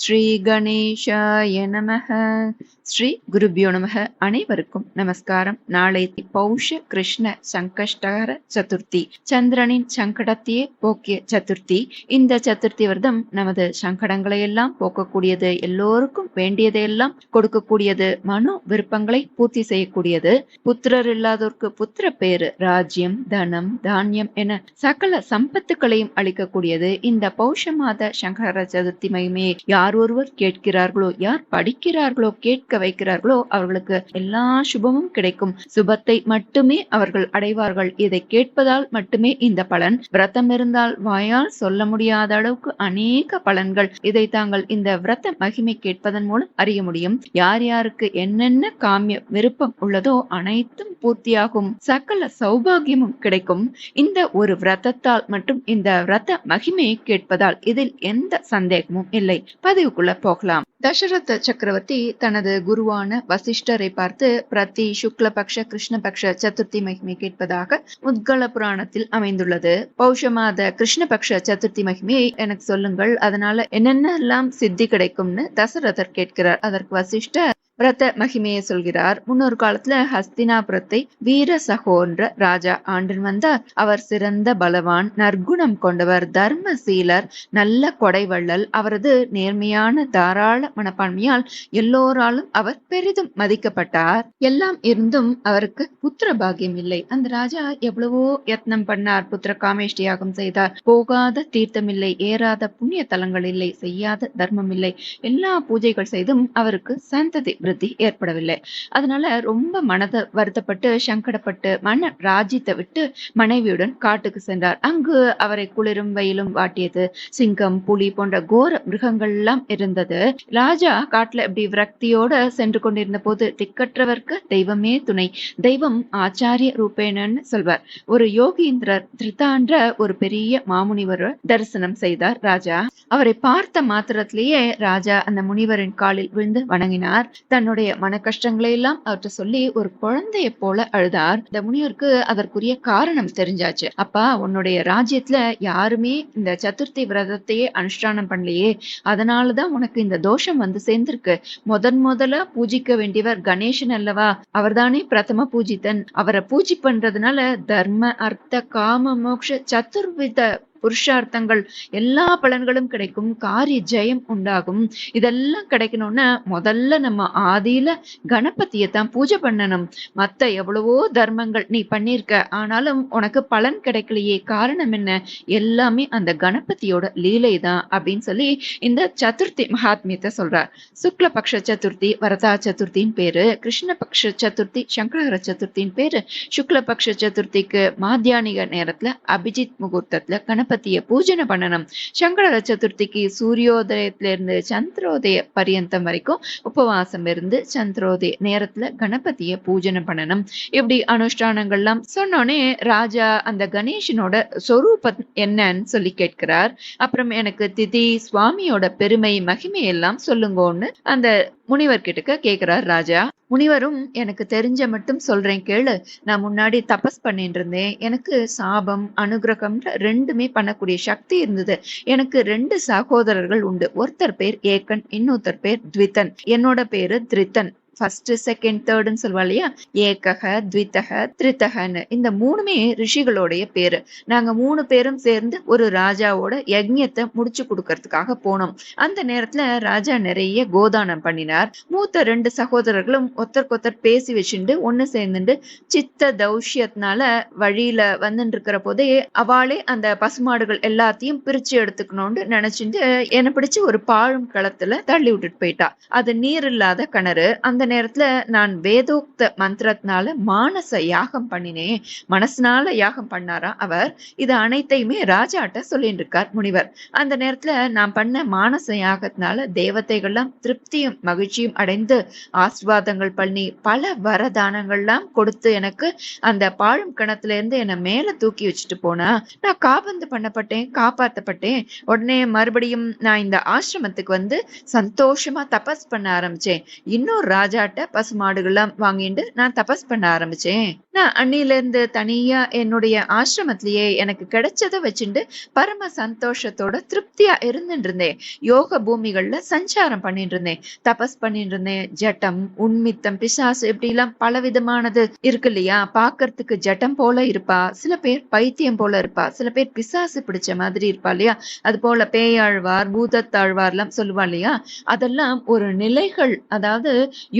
ஸ்ரீ கணேஷாய நமக ஸ்ரீ குருபியோ நமக அனைவருக்கும் நமஸ்காரம். நாளை பௌஷ கிருஷ்ண சங்கஷ்டகர சதுர்த்தி. சந்திரனின் சங்கடத்தையே போக்கிய சதுர்த்தி. இந்த சதுர்த்தி விரதம் நமது சங்கடங்களை எல்லாம் போக்கக்கூடியது எல்லோருக்கும் வேண்டியதையெல்லாம் கொடுக்கக்கூடியது மனு விருப்பங்களை பூர்த்தி செய்யக்கூடியது. புத்திரர் இல்லாதோருக்கு புத்திர பேரு ராஜ்யம் தனம் தானியம் என சகல சம்பத்துக்களையும் அளிக்கக்கூடியது. இந்த பௌஷ மாத சங்கர சதுர்த்தி மகிமையை யார் ஒருவர் கேட்கிறார்களோ யார் படிக்கிறார்களோ கேட்க வைக்கிறார்களோ அவர்களுக்கு எல்லா சுபமும் கிடைக்கும். சுபத்தை மட்டுமே அவர்கள் அடைவார்கள். இதை கேட்பதால் மட்டுமே இந்த பலன். விரதம் இருந்தால் வாயால் சொல்ல முடியாத அளவுக்கு அநேக பலன்கள். இதை தாங்கள் இந்த விரத மகிமை கேட்பதன் மூலம் அறிய முடியும். யார் யாருக்கு என்னென்ன காமிய விருப்பம் உள்ளதோ அனைத்தும் பூர்த்தியாகும். சகல சௌபாகியமும் கிடைக்கும். இந்த ஒரு விரதத்தால் மட்டும் இந்த விரத மகிமையை கேட்பதால் இதில் எந்த சந்தேகமும் இல்லை. பதிவுக்குள்ள போகலாம். தசரத சக்கரவர்த்தி தனது குருவான வசிஷ்டரை பார்த்து பிரதி சுக்லபக்ஷ கிருஷ்ணபக்ஷ சதுர்த்தி மகிமை கேட்பதாக உத்கல புராணத்தில் அமைந்துள்ளது. பௌஷ மாத கிருஷ்ணபக்ஷ சதுர்த்தி மகிமையை எனக்கு சொல்லுங்கள். அதனால என்னென்ன எல்லாம் சித்தி கிடைக்கும்னு தசரதர் கேட்கிறார். அதற்கு வசிஷ்டர் விரத மகிமையை சொல்கிறார். முன்னொரு காலத்துல ஹஸ்தினாபுரத்தை வீர சகோன்ற ராஜா ஆண்டின் வந்தார். அவர் சிறந்த பலவான் நற்குணம் கொண்டவர் தர்மசீலர் நல்ல கொடைவள்ளல் அவரது நேர்மையான தாராள மனப்பான்மையால் எல்லோராலும் அவர் பெரிதும் மதிக்கப்பட்டார். எல்லாம் இருந்தும் அவருக்கு புத்திர பாகியம் இல்லை. அந்த ராஜா எவ்வளவோ யத்னம் பண்ணார். புத்திர காமேஷ்டி யாகம் செய்தார். போகாத தீர்த்தம் இல்லை. ஏறாத புண்ணிய தலங்கள் இல்லை. செய்யாத தர்மம் இல்லை. எல்லா பூஜைகள் செய்தும் அவருக்கு சந்ததி அபிவிருத்தி ஏற்படவில்லை. அதனால ரொம்ப மனத வருத்தப்பட்டு சங்கடப்பட்டு மன ராஜ்யத்தை விட்டு மனைவியுடன் காட்டுக்கு சென்றார். அங்கு அவரை குளிரும் வெயிலும் வாட்டியது சிங்கம் புலி போன்ற கோர மிருகங்கள் எல்லாம் இருந்தது. ராஜா காட்டுல இப்படி விரக்தியோட சென்று கொண்டிருந்த போது திக்கற்றவர்க்கு தெய்வமே துணை தெய்வம் ஆச்சாரிய ரூபேணன்னு சொல்வார். ஒரு யோகீந்திரர் திருத்தான்ற ஒரு பெரிய மாமுனிவர் தரிசனம் செய்தார் ராஜா. அவரை பார்த்த மாத்திரத்திலேயே ராஜா அந்த முனிவரின் காலில் விழுந்து வணங்கினார். தன்னுடைய மன கஷ்டங்களை எல்லாம் அவர்கிட்ட சொல்லி ஒரு குழந்தைய போல அழுதார். இந்த முனிவருக்கு அதற்குரிய காரணம் தெரிஞ்சாச்சு. அப்பா உன்னுடைய ராஜ்யத்துல யாருமே இந்த சதுர்த்தி விரதத்தையே அனுஷ்டானம் பண்ணலையே. அதனாலதான் உனக்கு இந்த தோஷம் வந்து சேர்ந்திருக்கு. முதன் முதல்ல பூஜிக்க வேண்டியவர் கணேசன் அல்லவா? அவர்தானே பிரதம பூஜித்தன். அவரை பூஜை பண்றதுனால தர்ம அர்த்த காம மோக்ஷ சதுர்வித புருஷார்த்தங்கள் எல்லா பலன்களும் கிடைக்கும் காரிய ஜெயம் உண்டாகும். இதெல்லாம் கிடைக்கணும்னா முதல்ல நம்ம ஆதியில கணபதியை தான் பூஜை பண்ணணும். மத்த எவ்வளவோ தர்மங்கள் நீ பண்ணிருக்க ஆனாலும் உனக்கு பலன் கிடைக்கலையே. காரணம் என்ன? எல்லாமே அந்த கணபதியோட லீலை தான் அப்படின்னு சொல்லி இந்த சதுர்த்தி மகாத்மியத்தை சொல்றார். சுக்லபக்ஷ சதுர்த்தி வரதா சதுர்த்தின் பேரு கிருஷ்ணபக்ஷ சதுர்த்தி சங்கரஹர சதுர்த்தின் பேரு. சுக்லபக்ஷ சதுர்த்திக்கு மாத்தியானிக நேரத்துல அபிஜித் முகூர்த்தத்துல கணப கணபதிய பூஜனை பண்ணணும். சங்கர சதுர்த்திக்கு சூரியோதயத்துல இருந்து சந்திரோதய பரியந்தம் வரைக்கும் உபவாசம் இருந்து சந்திரோதய நேரத்துல கணபதிய பூஜனை பண்ணணும். இப்படி அனுஷ்டானங்கள்லாம் சொன்னோடனே ராஜா அந்த கணேசனோட சொரூபம் என்னன்னு சொல்லி கேட்கிறார். அப்புறம் எனக்கு திதி சுவாமியோட பெருமை மகிமை எல்லாம் சொல்லுங்கன்னு அந்த முனிவர் கிட்டக்க கேக்குறார் ராஜா முனிவரும் எனக்கு தெரிஞ்ச மட்டும் சொல்றேன் கேளு. நான் முன்னாடி தபஸ் பண்ணிட்டு இருந்தேன் எனக்கு சாபம் அனுகிரகம் ரெண்டுமே பண்ணக்கூடிய சக்தி இருந்தது. எனக்கு ரெண்டு சகோதரர்கள் உண்டு. ஒருத்தர் பேர் ஏக்கன் இன்னொருத்தர் பேர் த்விதன் என்னோட பேரு த்ரித்தன். ஃபர்ஸ்ட் செகண்ட் தேர்டுன்னு சொல்லுவா இல்லையா? ஏக்கக த்வித்தக திரித்தகன்னு இந்த மூணுமே ரிஷிகளுடைய பேரு. நாங்க மூணு பேரும் சேர்ந்து ஒரு ராஜாவோட யஜ்யத்தை முடிச்சு கொடுக்கறதுக்காக போனோம். அந்த நேரத்துல ராஜா நிறைய கோதானம் பண்ணினார். மூத்த ரெண்டு சகோதரர்களும் ஒத்தருக்கொத்தர் பேசி வச்சுண்டு ஒன்னு சேர்ந்துட்டு சித்த தௌஷ்யத்தினால வழியில வந்துட்டு இருக்கிற போதே அவளே அந்த பசுமாடுகள் எல்லாத்தையும் பிரிச்சு எடுத்துக்கணும்னு நினைச்சிட்டு என்னை பிடிச்சு ஒரு பாழும் களத்துல தள்ளி விட்டுட்டு போயிட்டா. அது நீர் இல்லாத கிணறு. அந்த நேரத்துல நான் வேதோக்த மந்திரத்தினால மானச யாகம் பண்ணினேன். மனசுனால யாகம் பண்ணாரா? அவர் இது அனைத்தையுமே ராஜாட்ட சொல்லிட்டு இருக்கார் முனிவர். அந்த நேரத்துல நான் பண்ண மானச யாகத்தினால தேவதைகள்லாம் திருப்தியும் மகிழ்ச்சியும் அடைந்து ஆசிர்வாதங்கள் பண்ணி பல வரதானங்கள்லாம் கொடுத்து எனக்கு அந்த பாழும் கிணத்துல இருந்து என்னை மேல தூக்கி வச்சுட்டு போனா நான் காபந்து பண்ணப்பட்டேன் காப்பாத்தப்பட்டேன். உடனே மறுபடியும் நான் இந்த ஆசிரமத்துக்கு வந்து சந்தோஷமா தபஸ் பண்ண ஆரம்பிச்சேன். இன்னொரு ராஜா ராஜாட்ட பசுமாடுகள்லாம் வாங்கிட்டு நான் தபஸ் பண்ண ஆரம்பிச்சேன். நான் அன்னில இருந்து தனியா என்னுடைய ஆசிரமத்திலேயே எனக்கு கிடைச்சதை வச்சுட்டு பரம சந்தோஷத்தோட திருப்தியா இருந்துட்டு இருந்தேன் யோக பூமிகள்ல சஞ்சாரம் பண்ணிட்டு இருந்தேன் தபஸ் பண்ணிட்டு இருந்தேன் ஜட்டம் உண்மித்தம் பிசாசு இப்படி எல்லாம் பல விதமானது இருக்கு இல்லையா? பாக்குறதுக்கு ஜட்டம் போல இருப்பா. சில பேர் பைத்தியம் போல இருப்பா. சில பேர் பிசாசு பிடிச்ச மாதிரி இருப்பா இல்லையா? அது போல பேயாழ்வார் பூதத்தாழ்வார் எல்லாம் சொல்லுவா இல்லையா? அதெல்லாம் ஒரு நிலைகள். அதாவது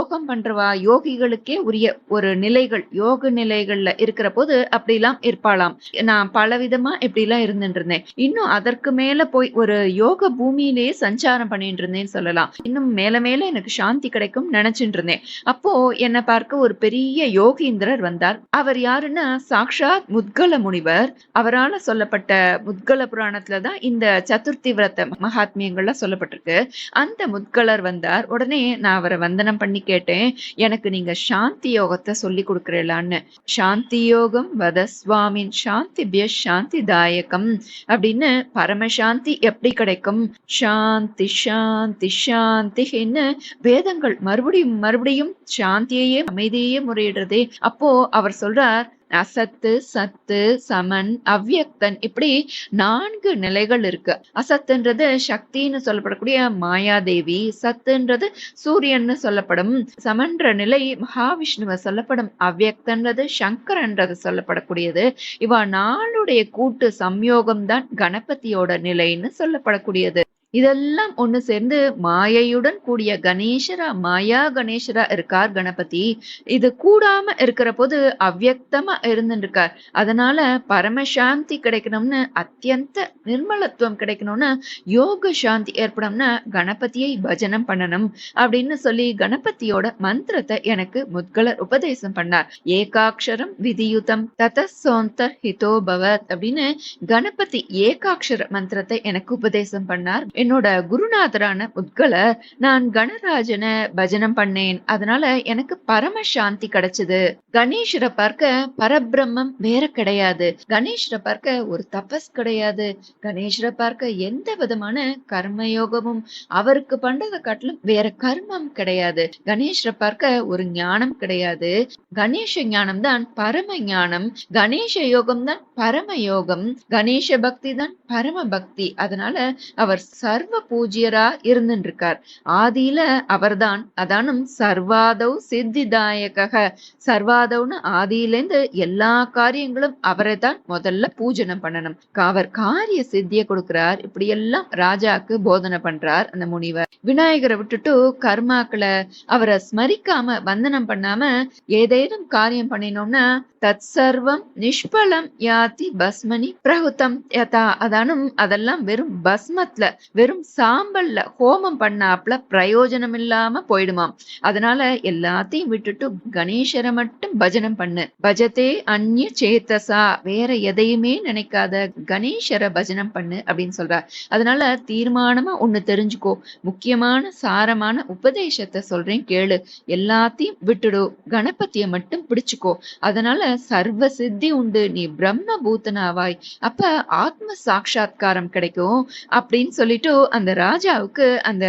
யோகம் பண்றவா? யோகிகளுக்கே உரிய ஒரு நிலைகள் யோக நிலைகள்ல இருக்கிற போது அப்படிலாம் இருப்பாளாம். நான் பலவிதமா இப்படி எல்லாம் இருந்துட்டு இருந்தேன் இன்னும் அதற்கு மேல போய் ஒரு யோக பூமியிலேயே சஞ்சாரம் பண்ணிட்டு இருந்தேன்னு சொல்லலாம். இன்னும் மேல மேல எனக்கு சாந்தி கிடைக்கும் நினைச்சிட்டு இருந்தேன் அப்போ என்னை பார்க்க ஒரு பெரிய யோகீந்திரர் வந்தார். அவர் யாருன்னா சாக்ஷாத் முத்கல முனிவர். அவரால் சொல்லப்பட்ட முத்கல புராணத்துல தான் இந்த சதுர்த்தி விரத மகாத்மியங்கள்லாம் சொல்லப்பட்டிருக்கு. அந்த முத்கலர் வந்தார். உடனே நான் அவரை வந்தனம் பண்ணிக்க கேட்டேன் எனக்கு நீங்க சாந்தி யோகத்தை சொல்லி கொடுக்குறீங்களான்னு சாந்தி யோகம் வத சுவாமின் சாந்தி சாந்தி தாயகம் அப்படின்னு பரமசாந்தி எப்படி கிடைக்கும்? சாந்தி சாந்தி சாந்தின்னு வேதங்கள் மறுபடியும் மறுபடியும் சாந்தியையே அமைதியையே முறையிடுறதே. அப்போ அவர் சொல்றார் அசத்து சத்து சமன் அவ்யக்தன் இப்படி நான்கு நிலைகள் இருக்கு. அசத்துன்றது சக்தின்னு சொல்லப்படக்கூடிய மாயாதேவி சத்துன்றது சூரியன்னு சொல்லப்படும். சமன்ற நிலை மகாவிஷ்ணுவ சொல்லப்படும். அவ்யக்தன்றது சங்கரன்றது சொல்லப்படக்கூடியது. இவ நாளுடைய கூட்டு சம்யோகம் தான் கணபதியோட நிலைன்னு சொல்லப்படக்கூடியது. இதெல்லாம் ஒன்று சேர்ந்து மாயையுடன் கூடிய கணேசரா மாயா கணேசரா இருக்கார் கணபதி. இது கூடாம இருக்கிற போது அவ்யக்தமா இருந்துருக்கார் இருக்கார் அதனால பரமசாந்தி கிடைக்கணும்னு அத்தியந்த நிர்மலத்துவம் கிடைக்கணும்னு யோக சாந்தி ஏற்படணும்னா கணபதியை பஜனம் பண்ணணும் அப்படின்னு சொல்லி கணபதியோட மந்திரத்தை எனக்கு முத்கலர் உபதேசம் பண்ணார். ஏகாட்சரம் விதியுதம் தத சோந்தர் அப்படின்னு கணபதி ஏகாட்சர மந்திரத்தை எனக்கு உபதேசம் பண்ணார். என்னோட குருநாதரான உத்கலர் நான் கணராஜனை பஜனம் பண்ணேன். அதனால எனக்கு பரம சாந்தி கிடைச்சது. கணேஷரை பார்க்க பரபிரம்மம் வேற கிடையாது. கணேஷரை பார்க்க ஒரு தபஸ் கிடையாது. கணேஷரை பார்க்க எந்த விதமான கர்மயோகமும் அவருக்கு பண்றதை காட்டிலும் வேற கர்மம் கிடையாது. கணேஷரை பார்க்க ஒரு ஞானம் கிடையாது. கணேச ஞானம் தான் பரம ஞானம். கணேச யோகம் தான் பரம யோகம். கணேச பக்தி தான் பரம பக்தி. அதனால அவர் சர்வ பூஜ்யரா இருந்துருக்கார் இருக்கார் ஆதியில அவர்தான். அதானும் சர்வாதவ் சித்திதாயக சர்வாதவ்னு ஆதியிலேருந்து எல்லா காரியங்களும் அவரை தான் முதல்ல பூஜனம் பண்ணணும். அவர் காரிய சித்திய கொடுக்கிறார். இப்படி எல்லாம் ராஜாக்கு போதனை பண்றார் அந்த முனிவர். விநாயகரை விட்டுட்டு கர்மாக்களை அவரை ஸ்மரிக்காம வந்தனம் பண்ணாம ஏதேனும் காரியம் பண்ணினோம்னா தத் சர்வம் நிஷ்பலம் யாதி பஸ்மனி பிரகுதம் யதா. அதானும் அதெல்லாம் வெறும் பஸ்மத்துல வெறும் சாம்பல்ல ஹோமம் பண்ணாப்ல பிரயோஜனம் இல்லாம போயிடுமாம். அதனால எல்லாத்தையும் விட்டுட்டு கணேசரை மட்டும் பஜனம் பண்ணு. பஜதே அந்நிய சேத்தசா வேற எதையுமே நினைக்காத கணேசரை பஜனம் பண்ணு அப்படின்னு சொல்றார். அதனால தீர்மானமா ஒண்ணு தெரிஞ்சுக்கோ. முக்கியமான சாரமான உபதேசத்தை சொல்றேன் கேளு. எல்லாத்தையும் விட்டுடு. கணபதியை மட்டும் பிடிச்சுக்கோ. அதனால சர்வ சித்தி உண்டு. நீ பிரம்ம பூத்தனாவாய் அப்ப ஆத்ம சாட்சா்காரம் கிடைக்கும் அப்படின்னு சொல்லிட்டு அந்த ராஜாவுக்கு அந்த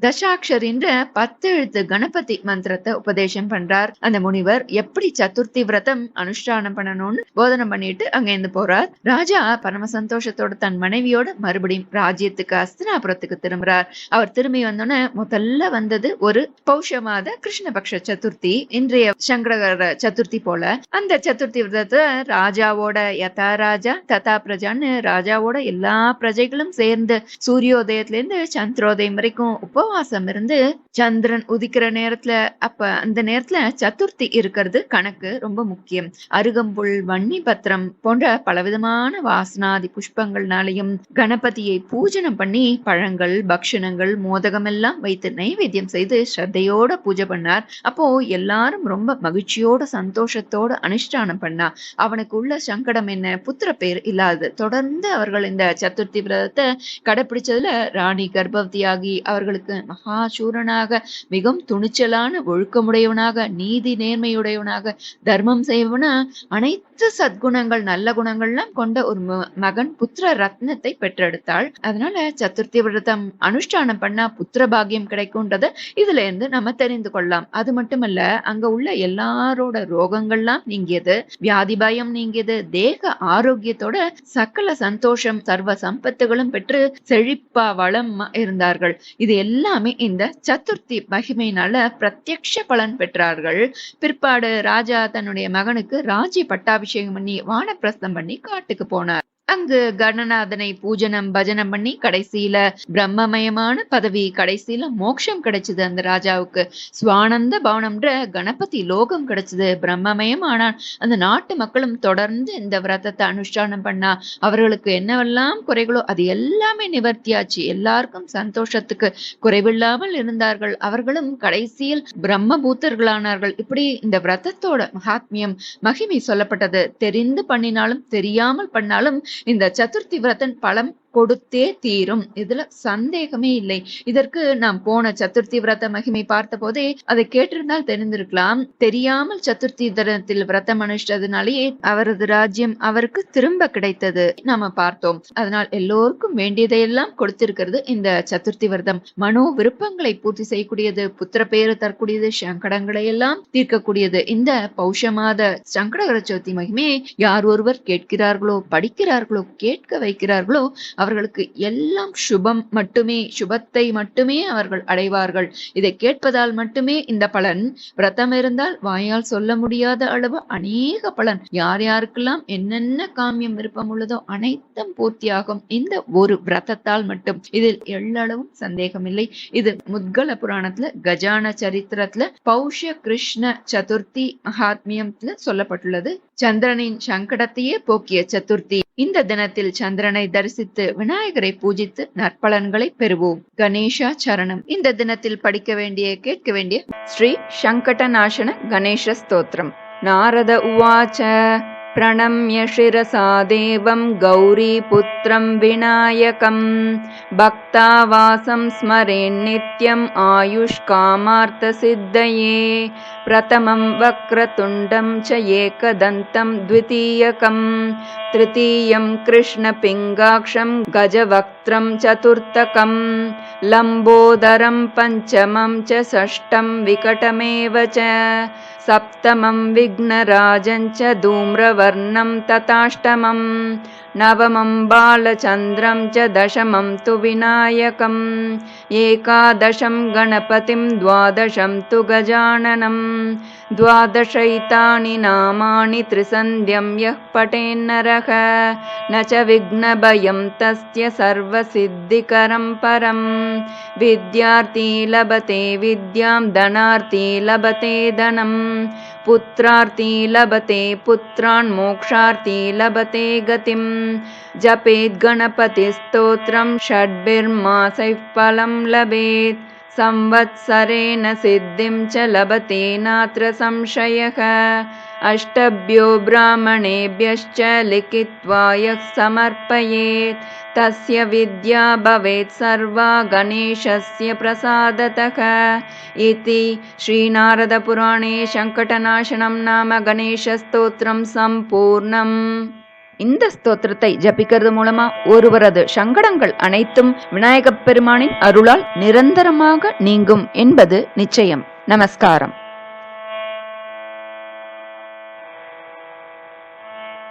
தசாட்சரின்ற பத்து எழுத்து கணபதி மந்திரத்தை உபதேசம் பண்றார். அந்த முனிவர் எப்படி சதுர்த்தி விரதம் அனுஷ்டானம் பண்ணணும்னு போதனை பண்ணிட்டு அங்க இருந்து போறார். ராஜா பரம சந்தோஷத்தோட தன் மனைவியோட மறுபடியும் ராஜ்யத்துக்கு அஸ்தினாபுரத்துக்கு திரும்புறார். அவர் திரும்பி வந்தோடனே முதல்ல வந்தது ஒரு பௌஷ மாத கிருஷ்ணபக்ஷ சதுர்த்தி இன்றைய சங்கரகர சதுர்த்தி போல. அந்த சதுர்த்தி விரதத்தை ராஜாவோட யதா ராஜா ததா பிரஜான்னு ராஜாவோட எல்லா பிரஜைகளும் சேர்ந்து சூரியோதயத்துல இருந்து சந்திரோதயம் வரைக்கும் உபவாசம் இருந்து சந்திரன் உதிக்கிற நேரத்துல அப்ப அந்த நேரத்துல சதுர்த்தி இருக்கிறது கணக்கு ரொம்ப முக்கியம். அருகம்புல் வன்னி பத்திரம் போன்ற பலவிதமான வாசனாதி புஷ்பங்கள்னாலையும் கணபதியை பூஜனம் பண்ணி பழங்கள் பக்ஷணங்கள் மோதகம் எல்லாம் வைத்து நைவேத்தியம் செய்து ஸ்ரத்தையோட பூஜை பண்ணார். அப்போ எல்லாரும் ரொம்ப மகிழ்ச்சியோட சந்தோஷத்தோட அனுஷ்ட அனுஷ்டானம் பண்ணா அவனுக்கு உள்ள சங்கடம் என்ன? புத்திர பேர் இல்லாது தொடர்ந்து அவர்கள் இந்த சதுர்த்தி விரதத்தை கடைபிடிச்சதுல ராணி கர்ப்பவதியாகி அவர்களுக்கு மகாசூரனாக மிகவும் துணிச்சலான ஒழுக்கமுடையவனாக நீதி நேர்மையுடையவனாக தர்மம் செய்வனா அனைத்து சத்குணங்கள் நல்ல குணங்கள்லாம் கொண்ட ஒரு மகன் புத்திர ரத்னத்தை பெற்றெடுத்தாள். அதனால சதுர்த்தி விரதம் அனுஷ்டானம் பண்ணா புத்திர பாகியம் கிடைக்கும்ன்றத இதுல இருந்து நம்ம தெரிந்து கொள்ளலாம். அது மட்டுமல்ல அங்க உள்ள எல்லாரோட ரோகங்கள்லாம் நீங்கியது வியாதி பயம் நீங்கியது தேக ஆரோக்கியத்தோட சகல சந்தோஷம் சர்வ சம்பத்துகளும் பெற்று செழிப்பா வளம் இருந்தார்கள். இது எல்லாமே இந்த சதுர்த்தி மகிமையினால பிரத்யக்ஷ பலன் பெற்றார்கள். பிற்பாடு ராஜா தன்னுடைய மகனுக்கு ராஜி பட்டாபிஷேகம் பண்ணி வானப்பிரஸ்தம் பண்ணி காட்டுக்கு போனார். அங்கு கணநாதனை பூஜனம் பஜனம் பண்ணி கடைசியில பிரம்மமயமான பதவி கடைசியில மோட்சம் கிடைச்சது அந்த ராஜாவுக்கு. சுவானந்த பவனம்ன்ற கணபதி லோகம் கிடைச்சது. பிரம்மமயம் ஆனான் அந்த நாட்டு மக்களும் தொடர்ந்து இந்த விரதத்தை அனுஷ்டானம் பண்ணா அவர்களுக்கு என்னவெல்லாம் குறைகளோ அது எல்லாமே நிவர்த்தியாச்சு. எல்லாருக்கும் சந்தோஷத்துக்கு குறைவில்லாமல் இருந்தார்கள். அவர்களும் கடைசியில் பிரம்மபூத்தர்களானார்கள். இப்படி இந்த விரதத்தோட மகாத்மியம் மகிமை சொல்லப்பட்டது. தெரிந்து பண்ணினாலும் தெரியாமல் பண்ணாலும் இந்த சதுர்த்தி விரதன் பலம் கொடுத்தே தீரும். இதுல சந்தேகமே இல்லை. இதற்கு நாம் போன சதுர்த்தி விரத மகிமை பார்த்த போதே அதை கேட்டிருந்தால் தெரிந்திருக்கலாம். தெரியாமல் சதுர்த்தி தினத்தில் விரதம் அனுஷ்டதுனாலேயே அவரது ராஜ்யம் அவருக்கு திரும்ப கிடைத்தது. நாம பார்த்தோம். அதனால் எல்லோருக்கும் வேண்டியதையெல்லாம் கொடுத்திருக்கிறது இந்த சதுர்த்தி விரதம். மனோ விருப்பங்களை பூர்த்தி செய்யக்கூடியது புத்திர பேரு தரக்கூடியது சங்கடங்களை எல்லாம் தீர்க்கக்கூடியது. இந்த பௌஷமாத சங்கடகர சதுர்த்தி மகிமையை யார் ஒருவர் கேட்கிறார்களோ படிக்கிறார்களோ கேட்க வைக்கிறார்களோ அவர்களுக்கு எல்லாம் சுபம் மட்டுமே சுபத்தை மட்டுமே அவர்கள் அடைவார்கள். இதை கேட்பதால் மட்டுமே இந்த பலன். விரதம் இருந்தால் வாயால் சொல்ல முடியாத அளவு அநேக பலன். யார் யாருக்கெல்லாம் என்னென்ன காமியம் விருப்பம் உள்ளதோ அனைத்தும் பூர்த்தியாகும். இந்த ஒரு விரதத்தால் மட்டும். இதில் எள்ளளவும் சந்தேகமில்லை. இது முத்கல புராணத்துல கஜான சரித்திரத்துல பௌஷ கிருஷ்ண சதுர்த்தி மகாத்மியத்துல சொல்லப்பட்டுள்ளது. சந்திரனின் சங்கடத்தையே போக்கிய சதுர்த்தி. இந்த தினத்தில் சந்திரனை தரிசித்து விநாயகரை பூஜித்து நற்பலன்களை பெறுவோம். கணேஷா சரணம். இந்த தினத்தில் படிக்க வேண்டிய கேட்க வேண்டிய ஸ்ரீ சங்கடநாசன கணேஷ ஸ்தோத்திரம். நாரத உவாச்ச. प्रणम्य शिरसा देवं गौरीपुत्रं विनायकं। भक्तावासं स्मरेन्नित्यम् आयुष्कामार्थसिद्धये। प्रथमं वक्रतुण्डं च एकदन्तं द्वितीयकं तृतीयं कृष्णपिङ्गाक्षं गजवक्त्रं चतुर्थकं लम्बोदरं पञ्चमं च षष्ठं विकटमेव च सप्तमं विघ्नराजं च धूम्रवर्णं तथाष्टमं नवमं बालचन्द्रं च दशमं तु विनायकम् एकादशं गणपतिं द्वादशं तु गजाननं द्वादशैतानि नामानि त्रिसन्ध्यं यः पठेन्नरः न च विघ्नभयं तस्य सर्वसिद्धिकरं परं विद्यार्थी लभते विद्यां धनार्थी लभते धनम् पुत्रार्थी लभते पुत्रान् मोक्षार्थी लभते जपेत् गणपतिस्तोत्रं षड्भिर्मासैः फलं लभेत्। संवत्सरेण सिद्धिं च लभते नात्र संशयः अष्टभ्यो ब्राह्मणेभ्यश्च लिखित्वा यः समर्पयेत् तस्य विद्या भवेत् सर्वा गणेशस्य प्रसादतः इति श्रीनारदपुराणे शङ्कटनाशनं नाम गणेशस्तोत्रं सम्पूर्णम् இந்த ஸ்தோத்திரத்தை ஜபிக்கிறது மூலமா ஒருவரது சங்கடங்கள் அனைத்தும் விநாயகப் பெருமானின் அருளால் நிரந்தரமாக நீங்கும் என்பது நிச்சயம் நமஸ்காரம்